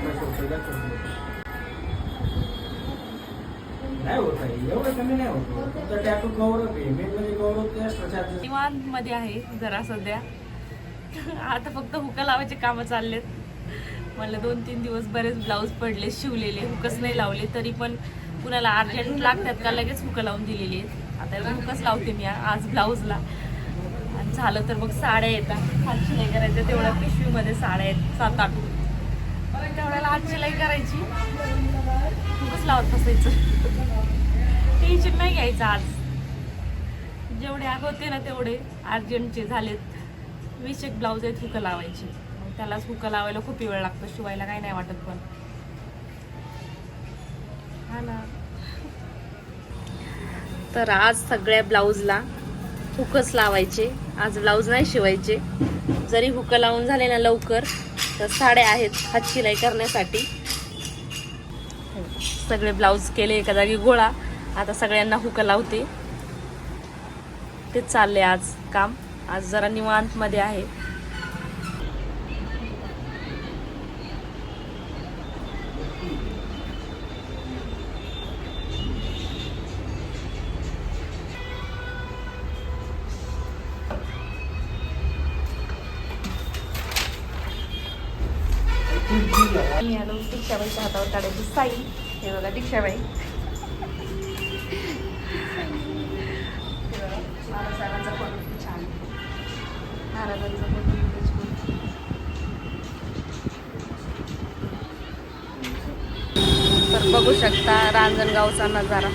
अठराशे रुपये करून देतो. नाही होत आहे एवढं कमी नाही होत टॅटू आहे मेन म्हणजे ते एक्स्ट्रा चार्जेस निवांत मध्ये आहे जरा सध्या. आता फक्त हुका लावायचे कामं चाललेत. मला दोन तीन दिवस बरेच ब्लाऊज पडले शिवलेले. हुकच नाही लावले तरी पण कुणाला अर्जंट लागतात का लगेच हुकं लावून दिलेली आहेत. आता हुकच लावते मी आज ब्लाऊजला. आणि झालं तर मग साड्या येतात. फारशी नाही करायचं तेवढ्या पिशवीमध्ये साड्या आहेत सात आठ. तेवढ्याला आज शिलाई करायची. हुकच लावत बसायचं. टेन्शन नाही घ्यायचं आज. जेवढे आग होते ना तेवढे अर्जंटचे झालेत. वीस एक ब्लाऊज आहेत हुकं लावायची. मग त्यालाच हुकं लावायला खूप वेळ लागतो. शिवायला काही नाही वाटत पण. हा ना. तर आज सगळ्या ब्लाऊजला हुकच लावायचे. आज ब्लाऊज नाही शिवायचे. जरी हुकं लावून झाले ना लवकर तर साड्या आहेत हात शिलाई करण्यासाठी. सगळे ब्लाऊज केले एका जागी गोळा. आता सगळ्यांना हुकं लावते. तेच चालले आज काम. आज जरा निवांत मध्ये आहे. मी आलो दीक्षाबाईच्या हातावर काढायची साई. हे बघा दीक्षाबाई. हे बघा, बाबासाहेबांचा फोटो छान. महाराजांचा फोटो किती छान. तर बघू शकता रांजणगावचा नजारा.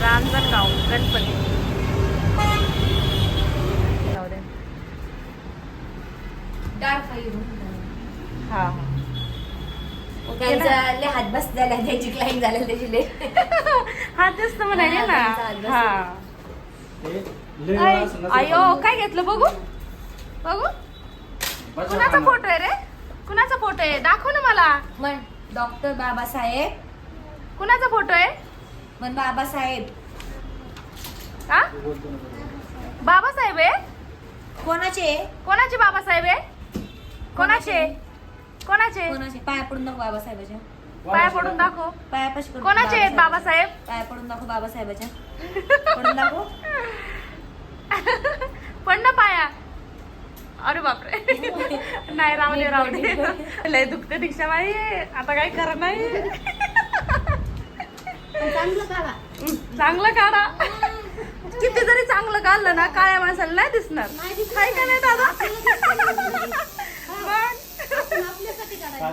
रांजणगाव गणपती. हा? त्यांचा हात बस झाला त्याची क्लाईन झाला त्याची ले हा तेच तर म्हणाले ना. हा, अयो. काय घेतलं बघू? बघू? कुणाचा. फोटो आहे रे? कुणाचा फोटो आहे? दाखव ना मला. म्हण डॉक्टर बाबासाहेब. कुणाचा फोटो आहे? म्हण बाबासाहेब. हा. बाबासाहेब आहे? कोणाचे? कोणाचे बाबासाहेब आहे? कोणाचे? कोणाचे? कोणाचे? पाया पडून दाखव बाबासाहेबाच्या. पाया पडून दाखव. पाया पाशी पडून कोणाचे आहेत बाबासाहेब? पाया पडून दाखव बाबासाहेबाच्या. पडून दाखव. पण ना पाया. अरे बापरे. नाही राहू दे लय दुखते दीक्षाबाई आता काही खरं नाही. चांगलं काढा. किती जरी चांगलं काढलं ना काळ्या माणसाला नाही दिसणार. काय का नाही दादा?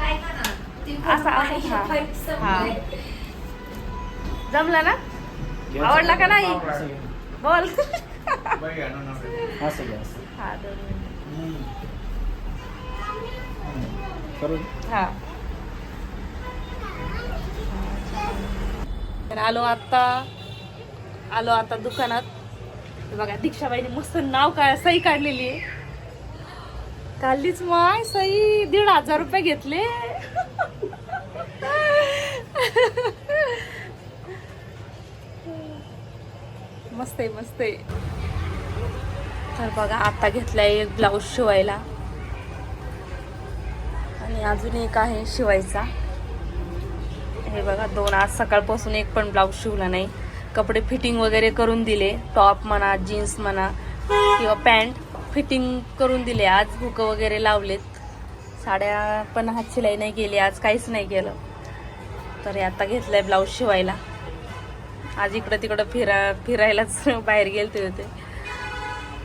ऐका ना. ती असं- असं- हा. जमला ना? आवडला का नाही? बोल. हा दोन मिनिटं. हा. तर आलो आता. आलो आता दुकानात. बघा दीक्षाबाईने मस्त नाव काय सही काढलेली आहे. काढलीच माय सही दीड हजार रुपये घेतले. मस्त आहे मस्त आहे. तर बघा आता घेतलाय एक ब्लाऊज शिवायला. आणि अजून एक आहे शिवायचा. हे बघा दोन आज सकाळपासून एक पण ब्लाऊज शिवला नाही. कपडे फिटिंग वगैरे करून दिले. टॉप म्हणा जीन्स म्हणा किंवा पॅन्ट फिटिंग करून दिले. आज भुकं वगैरे लावलेत. साड्या पण हात शिलाई नाही केली. आज काहीच नाही केलं. तर आता आता घेतलंय ब्लाऊज शिवायला. आज इकडं तिकडं फिरा फिरायलाच बाहेर गेलते होते.